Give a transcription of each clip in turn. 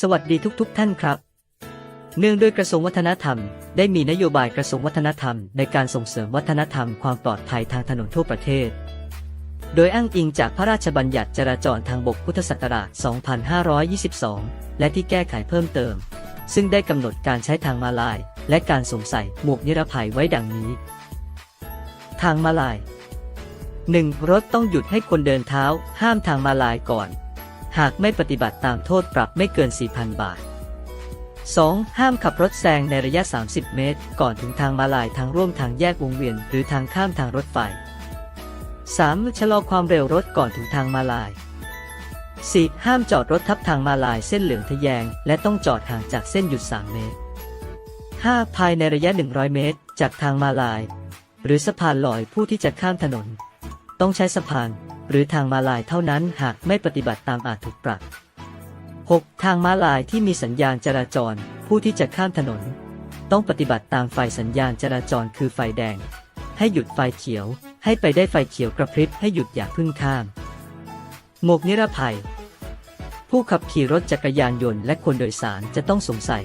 สวัสดีทุกๆทท่านครับ เนื่องด้วยกระทรวงวัฒนธรรม ได้มีนโยบายกระทรวงวัฒนธรรม ในการส่งเสริมวัฒนธรรมความปลอดภัยทางถนนทั่วประเทศ โดยอ้างอิงจากพระราชบัญญัติจราจรทางบกพุทธศักราช 2522 และที่แก้ไขเพิ่มเติม ซึ่งได้กำหนดการใช้ทางมาลาย และการสวมใส่หมวกนิรภัยไว้ดังนี้ ทางมาลาย 1. รถต้องหยุดให้คนเดินเท้า ห้ามทางมาลายก่อน หากไม่ปฏิบัติตามโทษปรับไม่เกิน 4,000 บาท 2. ห้ามขับรถแซงในระยะ 30 เมตร ก่อนถึงทางมาลายทางร่วมทางแยกวงเวียน หรือทางข้ามทางรถไฟ 3. ชะลอความเร็วรถก่อนถึงทางมาลาย 4. ห้ามจอดรถทับทางมาลายเส้นเหลืองทะแยง และต้องจอดห่างจากเส้นหยุด 3 เมตร 5. ภายในระยะ 100 เมตร จากทางมาลาย หรือสะพานลอยผู้ที่จะข้ามถนน ต้องใช้สะพาน หรือทางมาลายเท่านั้นหากไม่ปฏิบัติตามอาจถูกปรับ 6. ทางม้าลายที่มีสัญญาณจราจร ผู้ที่จะข้ามถนน ต้องปฏิบัติตามไฟสัญญาณจราจรคือไฟแดง ให้หยุดไฟเขียว ให้ไปได้ไฟเขียวกระพริบให้หยุดอย่าพึ่งข้าม หมวกนิรภัย ผู้ขับขี่รถจักรยานยนต์และคนโดยสารจะต้องสวมใส่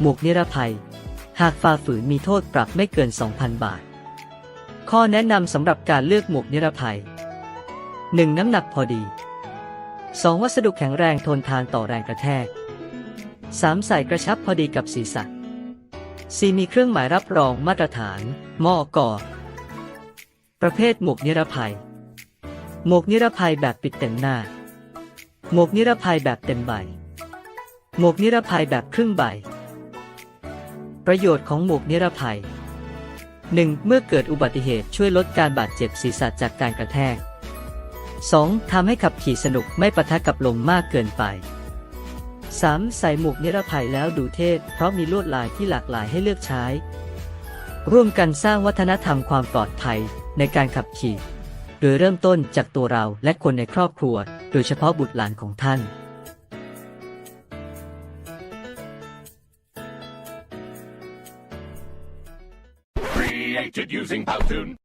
หมวกนิรภัย หากฝ่าฝืนมีโทษปรับไม่เกิน 2,000 บาท ข้อแนะนำสำหรับการเลือกหมวกนิรภัย 1. น้ำหนักพอดี 2. วัสดุแข็งแรงทนทานต่อแรงกระแทก 3. ใส่กระชับพอดีกับศีรษะ 4. มีเครื่องหมายรับรองมาตรฐานมอกอประเภทหมวกนิรภัย หมวกนิรภัยแบบปิดเต็มหน้า หมวกนิรภัยแบบเต็มใบ หมวกนิรภัยแบบครึ่งใบ ประโยชน์ของหมวกนิรภัย 1. เมื่อเกิดอุบัติเหตุช่วยลดการบาดเจ็บศีรษะจากการกระแทก 2. ทำให้ขับขี่สนุกไม่ปะทะกับลมมากเกินไป 3. ใส่หมวกนิรภัยแล้วดูเท่เพราะมีลวดลายที่หลากหลายให้เลือกใช้ ร่วมกันสร้างวัฒนธรรมความปลอดภัยในการขับขี่ โดยเริ่มต้นจากตัวเราและคนในครอบครัว โดยเฉพาะบุตรหลานของท่าน Created using Powtoon.